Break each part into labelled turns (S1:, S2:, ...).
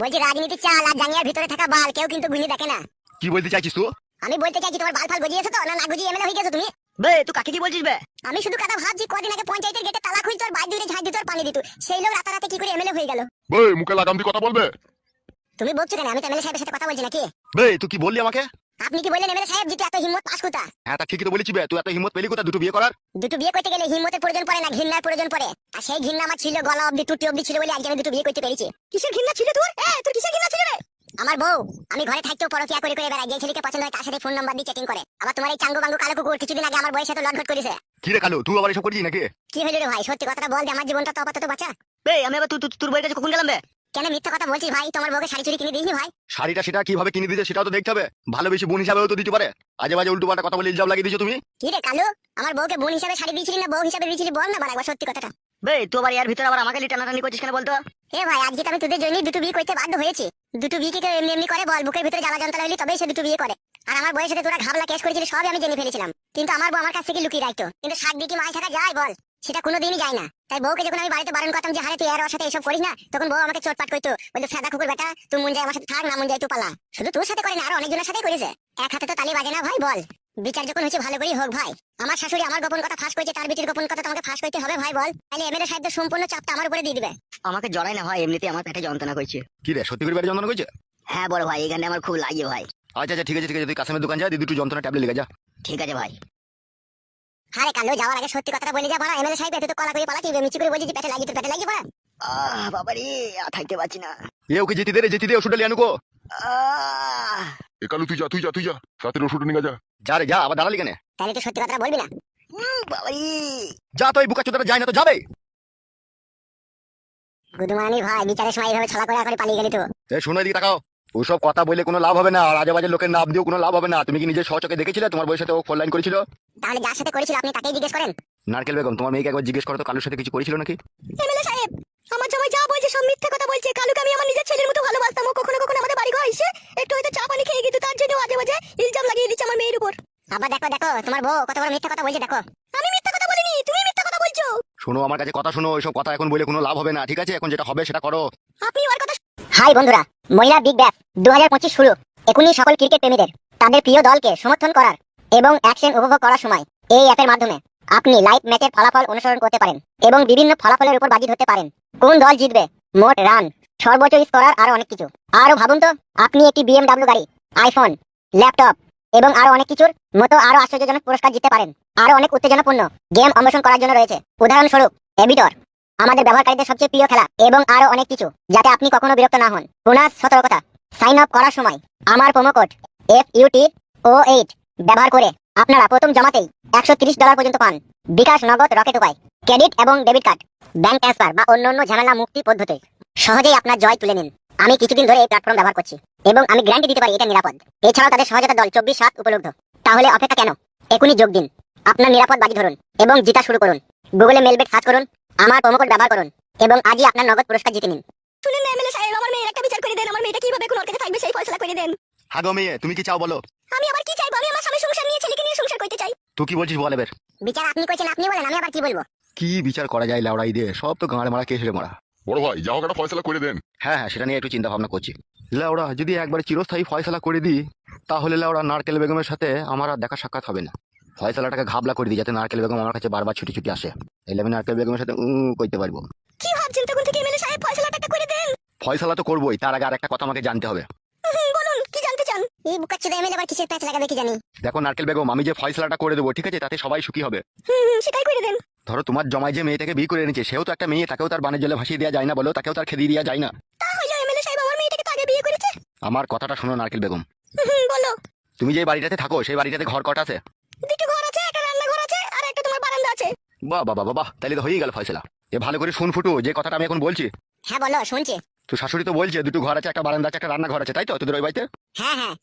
S1: বলছি রাজনীতি চাল আর জাঙ্গিয়ার ভিতরে থাকা বাল কেউ কিন্তু গুলি দেখে না।
S2: কি বলতে চাইছিস তুই?
S1: আমি বলতে চাইছি তোমার বাল ফাল গজিয়েছো তো? না না গজিয়ে এমএলএ হয়ে গেছো তুমি?
S3: বে তুই কাকে কি বলছিস বে?
S1: আমি শুধু কথা ভাবছি কদিন আগে পঞ্চায়েতের গেটে তালা খুলতো আর বাইর দূরে ঝাঁজ দিত আর পানি দিত। সেই লোক রাতারাতি কি করে এমএলএ হয়ে গেল?
S2: বে মুখে লাগাম দিয়ে কথা বলবে?
S1: তুমি বলছো কেন? আমি তো এমএলএ সাহেবের সাথে কথা বলছি নাকি?
S2: বে তুই কি বললি আমাকে?
S1: আপনি কি বললেন এমএলএ সাহেব যেটা এত হিম্মত পাস কোথা
S2: হ্যাঁ তা ঠিকই তো বলেছি বে তুই এত হিম্মত পেলি কোথা দুটো বিয়ে করার?
S1: দুটো বিয়ে করতে গেলে হিম্মতের প্রয়োজন পড়ে না ঘৃণার প্রয়োজন পড়ে। আর সেই ঘৃণা আমার ছিল গলা অবধি টুটি অবধি ছিল বলে আজকে আমি দুটো বিয়ে করতে পেরেছি। কিসের ঘৃণা ছিল তোর? এ তোর কিসের ঘৃণা ছিল রে? আমার বউ আমি ঘরে থাকতেও পরকিয়া করে করে বেড়াই যে ছেলেকে পছন্দ হয় তার সাথে ফোন নাম্বার দিয়ে চেকিং করে। আবার তোমার এই চাঙ্গু বাঙ্গু কালো কুকুর কিছুদিন আগে আমার বয়সে সাথে লটঘট করেছে।
S2: কি রে কালু তুই আবার এসব করছিস নাকি?
S1: কি হলো রে ভাই সত্যি কথাটা বল যে আমার জীবনটা তো আপাতত বাঁচা।
S3: বে আমি আবার তুই তোর বইয়ের কাছে কখন গেলাম বে?
S1: কেন মিথ্যা কথা বলছিস ভাই? তোমার বউকে শাড়ি চুরি কিনে দিইনি ভাই?
S2: শাড়িটা সেটা কীভাবে কিনে দিতে সেটাও তো দেখতে হবে। ভালোবেসে বোন হিসাবেও তো দিতে পারে। আজে বাজে উল্টো পাল্টা কথা বলে ইলজাম লাগিয়ে দিছো তুমি?
S1: কি রে কালু? আমার বউকে বোন হিসাবে শাড়ি দিয়েছিলি না বউ হিসাবে দিয়েছিলি বল না বার একবার সত্যি কথাটা।
S3: বে তুই আবার এর ভিতরে আবার আমাকে লি টানাটানি করছিস কেন বলতো?
S1: এ ভাই আজকে তো আমি তোদের জন্যই দুটো বিয়ে করতে বাধ্য হয়েছি। দুটো বিয়ে কি কেউ এমনি এমনি করে? বল বুকের ভিতরে জ্বালা যন্ত্রণা হইলে তবেই সে দুটো বিয়ে করে। আর আমার বয়সে তোরা ঘাবলা কেস করেছিলি সবই আমি জেনে ফেলেছিলাম। কিন্তু আমার বউ আমার কাছ থেকে লুকিয়ে রাখতো। কিন্তু শাক দিয়ে কি মাছ থাকা যায় বল? সেটা কোনোদিনই যায় না। তাই বউকে যখন আমি বাড়িতে বারণ করতাম যে হারে তুই আর ওর সাথে এসব করিস না? তখন বউ আমাকে চোটপাট করতো। বলতো সাদা কুকুর বেটা তুই মন যায় আমার সাথে থাক না মন যায় তুই পালা। শুধু তোর সাথে করে না আরও অনেকজনের সাথে করেছে। এক হাতে তো তালি বাজে না ভাই বল। বিচার যখন হচ্ছে ভালো করেই হোক ভাই। আমার শাশুড়ি আমার গোপন কথা ফাঁস করেছে তার বিটির গোপন কথা তোমাকে ফাঁস করতে হবে ভাই বল। তাহলে এমএলএ সাহেব সম্পূর্ণ চাপটা আমার উপরে দিয়ে দিবে।
S3: আমাকে জড়াই না ভাই এমনিতে আমার পেটে যন্ত্রণা করছে।
S2: কি রে সত্যি করে বাড়ি যন্ত্রণা করছে?
S3: হ্যাঁ বড় ভাই এখানে আমার খুব লাগে ভাই।
S2: আচ্ছা আচ্ছা ঠিক আছে ঠিক আছে তুই কাসেমের দোকান যা দিয়ে দুটো যন্ত্রণা ট্যাবলেট লেগে যা।
S3: ঠিক আছে ভাই।
S1: আরে কালো যাওয়ার আগে সত্যি কথাটা বলে যা বড় এমএলএ সাহেব এত তো কলা করে পালাচ্ছি মিচি করে বলছি পেটে তোর পেটে পড়া
S3: আহ বাবা রে আর থাকতে পারছি না।
S2: এ ওকে যেতে দে রে যেতে দে ওষুধটা লিয়ে আনুকো।
S4: এ কালু তুই যা তুই যা তুই যা রাতের ওষুধ নিয়ে যা।
S2: যা রে যা আবার দাঁড়ালি কেন?
S1: তাহলে তো সত্যি কথাটা বলবি না?
S3: উম, বাবা রে
S2: যা তো এই বুকা চোদাটা যায় না তো যাবে।
S1: গুদমানি ভাই বিচারের সময় এইভাবে ছলা করে করে পালিয়ে গেলি তো।
S2: এ শোনো এদিকে তাকাও। ওসব কথা বলে কোনো লাভ হবে না আর আজে বাজে লোকের নাম দিয়েও কোনো লাভ হবে না। তুমি কি নিজের সচকে দেখেছিলে? তোমার বউয়ের সাথে ও ফোন লাইন করেছিল?
S1: তাহলে যার সাথে করেছিল আপনি তাকেই জিজ্ঞেস করেন?
S2: নারকেল বেগম তোমার মেয়েকে একবার জিজ্ঞেস করো তো কালুর সাথে কিছু করেছিল নাকি?
S1: এমএলএ সাহেব আমার জামাই যা বলছে সব মিথ্যে কথা বলছে। কালুকে আমি আমার নিজের ছেলের মতো ভালোবাসতাম ও কখনো কখনো আমাদের বাড়ি ঘর এসে একটু হয়তো চা পানি খেয়ে গেছে তার জন্য আজে বাজে ইলজাম লাগিয়ে দিচ্ছে আমার মেয়ের উপর। আবার দেখো দেখো তোমার বউ কত বড় মিথ্যা কথা বলছে দেখো। আমি মিথ্যা কথা বলিনি তুমি মিথ্যা কথা বলছো।
S2: শোনো আমার কাছে কথা শোনো ওইসব কথা এখন বলে কোনো লাভ হবে না ঠিক আছে? এখন যেটা হবে সেটা করো।
S1: আপনি ওর কথা হাই বন্ধুরা মহিলা বিগ ব্যাস দু হাজার পঁচিশ শুরু। এখনই সকল ক্রিকেট প্রেমীদের তাদের প্রিয় দলকে সমর্থন করার এবং অ্যাকশন উপভোগ করার সময় এই অ্যাপের মাধ্যমে আপনি লাইভ ম্যাচের ফলাফল অনুসরণ করতে পারেন এবং বিভিন্ন ফলাফলের উপর বাজি ধরতে পারেন। কোন দল জিতবে? মোট রান, সর্বোচ্চ স্কোরার আরও অনেক কিছু। আরও ভাবুন তো, আপনি একটি বিএমডাব্লিউ গাড়ি, আইফোন, ল্যাপটপ এবং আরও অনেক কিছুর মতো আরও আশ্চর্যজনক পুরস্কার জিততে পারেন। আরও অনেক উত্তেজনাপূর্ণ গেম অন্বেষণ করার জন্য রয়েছে। উদাহরণস্বরূপ এবিটর আমাদের ব্যবহারকারীদের সবচেয়ে প্রিয় খেলা এবং আরও অনেক কিছু, যাতে আপনি কখনো বিরক্ত না হন। বোনাস সতর্কতা, সাইন আপ করার সময়, আমার promo code, F U T O eight ব্যবহার করে আপনারা প্রথম জমাতেই একশো তিরিশ ডলার পর্যন্ত পান। বিকাশ নগদ রকেট উপায় ক্রেডিট এবং ডেবিট কার্ড ব্যাংক ট্রান্সফার বা অন্যান্য ঝামেলা মুক্তি পদ্ধতি। সহজেই আপনার জয় তুলে নিন। আমি কিছুদিন ধরে এই প্ল্যাটফর্ম ব্যবহার করছি এবং আমি গ্যারান্টি দিতে পারি এটা নিরাপদ। এছাড়াও তাদের সহায়তা দল চব্বিশ সাত উপলব্ধ। তাহলে অপেক্ষা কেন? এখনই যোগ দিন। আপনার নিরাপদ বাজি ধরুন এবং জিতা শুরু করুন। গুগলে মেলবেট সার্চ করুন আমার প্রোমো কোড ব্যবহার করুন এবং আজই আপনার নগদ পুরস্কার জিতে নিন। শুনুন এমএলএ সাহেব আমার মেয়ের একটা বিচার করে দেন আমার মেয়েটা কীভাবে কোন কাছে থাকবে সেই ফয়সালা করে দেন।
S2: হাগো মেয়ে তুমি কি চাও বলো?
S1: আমি আমার স্বামী সংসার নিয়ে ছেলেকে নিয়ে সংসার করতে চাই
S2: তুই কি বলছিস বল এবার?
S1: বিচার আপনি কইছেন আপনি বলেন আমি আবার কি বলব?
S2: কি বিচার করা যায় লাউড়াই দিয়ে? সব তো গাঁড়ে মারা কেসে মারা।
S4: বড় ভাই যা হোক একটা ফয়সলা করে দেন।
S2: হ্যাঁ হ্যাঁ সেটা নিয়ে একটু চিন্তা ভাবনা করছি। লাউড়া যদি একবার চিরস্থায়ী ফয়সালা করে দিই তাহলে লাউড়া নারকেল বেগমের সাথে আমার আর দেখা সাক্ষাৎ হবে না। ফয়সালাটাকে ঘাবলা করে দিই যাতে নারকেল বেগম আমার কাছে বারবার ছুটি ছুটি আসে। এলে আমি নারকেল বেগমের সাথে উ করতে পারব।
S1: কি ভাবছেন তখন থেকে এমএলএ সাহেব ফয়সালাটা করে দেন?
S2: ফয়সালা তো করবোই তার আগে আর একটা কথা আমাকে জানতে হবে।
S1: চান এমএলএ আবার কিসের প্যাচ লাগাবে কি জানি?
S2: দেখো নারকেল বেগম আমি যে ফয়সালাটা করে দেবো ঠিক আছে? তাতে সবাই সুখী হবে।
S1: হুম সেটাই করে দেন।
S2: ধরো তোমার জমায় যে মেয়েটাকে বিয়ে করে এনেছে সেও তো একটা মেয়ে তাকেও তার বানের জলে ভাসিয়ে দেওয়া যায় না বলো তাকেও তার খেদিয়ে দেওয়া যায় না।
S1: তাহলে এমএলএ সাহেব আমার মেয়েটাকে তো আগে বিয়ে করেছে?
S2: আমার কথাটা শোনো নারকেল বেগম।
S1: বলো।
S2: তুমি যে বাড়িটাতে থাকো সেই বাড়িটাতে ঘর কটা আছে?
S1: দুটো ঘর আছে একটা রান্নাঘর আছে আর একটা তোমার বারান্দা আছে।
S2: বাহ বাহ বাহ বাহ তাহলে তো হয়েই গেল ফয়সলা। এ ভালো করে শুন ফুটু যে কথাটা আমি এখন বলছি।
S1: হ্যাঁ বলো শুনছি।
S2: তো শাশুড়ি তো বলছে দুটো ঘর আছে একটা বারান্দা আছে একটা রান্নাঘর আছে তাই তো তোদের ওই বাড়িতে?
S1: হ্যাঁ হ্যাঁ।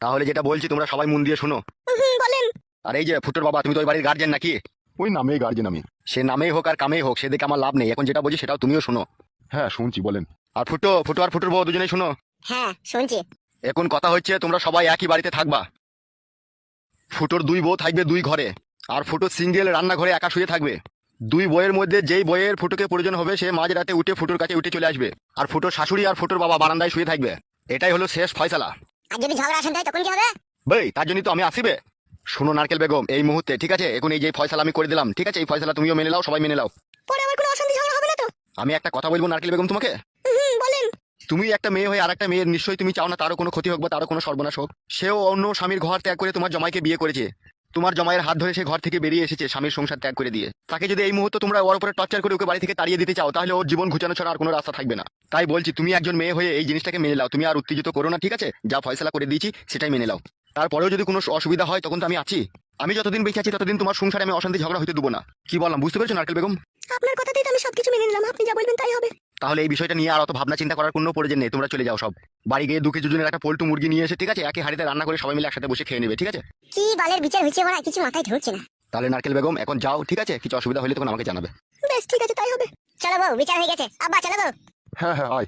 S2: তাহলে যেটা বলছি তোমরা সবাই মন দিয়ে শোনো।
S1: হুম বলেন।
S2: আর এই যে ফুটোর বাবা তুমি তো ওই বাড়ির গার্জেন নাকি?
S4: ওই নামে গার্জেন আমি।
S2: সে নামেই হোক আর কামেই হোক সেদিকে আমার লাভ নেই। এখন যেটা বলছি সেটাও তুমিও শোনো।
S4: হ্যাঁ শুনছি বলেন।
S2: আর ফুটো ফুটো আর ফুটোর বউ দুজনেই শোনো।
S1: হ্যাঁ। শুনছি।
S2: এখন কথা হচ্ছে তোমরা সবাই একই বাড়িতে থাকবা। ফুটোর দুই বউ থাকবে দুই ঘরে আর ফুটো সিঙ্গেল রান্নাঘরে একা শুয়ে থাকবে। দুই বইয়ের মধ্যে যেই বইয়ের ফুটোকে প্রয়োজন হবে সে মাঝ রাতে উঠে ফুটোর কাছে উঠে চলে আসবে। আর ফুটোর শাশুড়ি আর ফুটোর বাবা বারান্দায় শুয়ে থাকবে। এটাই হলো শেষ ফয়সালা।
S1: আর যদি ঝগড়া আসেন তখন কি হবে?
S2: ভাই তার জন্যই তো আমি আসিবে। শোনো নারকেল বেগম এই মুহূর্তে ঠিক আছে? এখন এই যে ফয়সালা আমি করে দিলাম ঠিক আছে? এই ফয়সালা তুমিও মেনে নাও সবাই মেনে নাও।
S1: পরে আবার কোনো অশান্তি ঝগড়া হবে না তো?
S2: আমি একটা কথা বলব নারকেল বেগম তোমাকে?
S1: হুম বলেন।
S2: তুমি একটা মেয়ে হয়ে আর একটা মেয়ের নিশ্চয়ই তুমি চাও না তারও কোনো ক্ষতি হোক বা তারও কোনো সর্বনাশ হোক। সেও অন্য স্বামীর ঘর ত্যাগ করে তোমার জমাইকে বিয়ে করেছে। তোমার জমায়ের হাত ধরে সে ঘর থেকে বেরিয়ে এসেছে স্বামীর সংসার ত্যাগ করে দিয়ে। তাকে যদি এই মুহূর্তে তোমরা ওর উপরে টর্চার করে ওকে বাড়ি থেকে তাড়িয়ে দিতে চাও, তাহলে ওর জীবন ঘুচানো ছাড়া আর কোনো রাস্তা থাকবে না। তাই বলছি, তুমি একজন মেয়ে হয়ে এই জিনিসটাকে মেনে নাও। তুমি আর উত্তেজিত করো না, ঠিক আছে? যা ফয়সলা করে দিয়েছি, সেটাই মেনে নাও। তারপরেও যদি কোনো অসুবিধা হয়, তখন তো আমি আছি। আমি যতদিন বেঁচে আছি, ততদিন তোমার সংসারে আমি অশান্তি ঝগড়া হইতে দেবো না। কি বললাম, বুঝতে পেরেছ, নারকেল বেগম?
S1: আপনার কথাতেই তো আমি সবকিছু মেনে নিলাম। আপনি যা বলবেন তাই হবে।
S2: তাহলে এই বিষয়টা নিয়ে আর অত ভাবনা চিন্তা করার কোনো প্রয়োজন নেই তোমরা চলে যাও সব। বাড়ি গিয়ে দু দুজনের একটা পোল্টু মুরগি নিয়ে এসে ঠিক আছে? একই হাড়িতে রান্না করে সবাই মিলে একসাথে বসে খেয়ে নেবে ঠিক আছে?
S1: কি বালের বিচার হচ্ছে আমার কিছু মাথায় ঢুকছে না।
S2: তাহলে নারকেল বেগম এখন যাও ঠিক আছে? কিছু অসুবিধা হলে তখন আমাকে জানাবে।
S1: বেশ ঠিক আছে তাই হবে। চলো বউ বিচার হয়ে গেছে। আব্বা চলো বউ।
S4: হ্যাঁ হ্যাঁ আয়।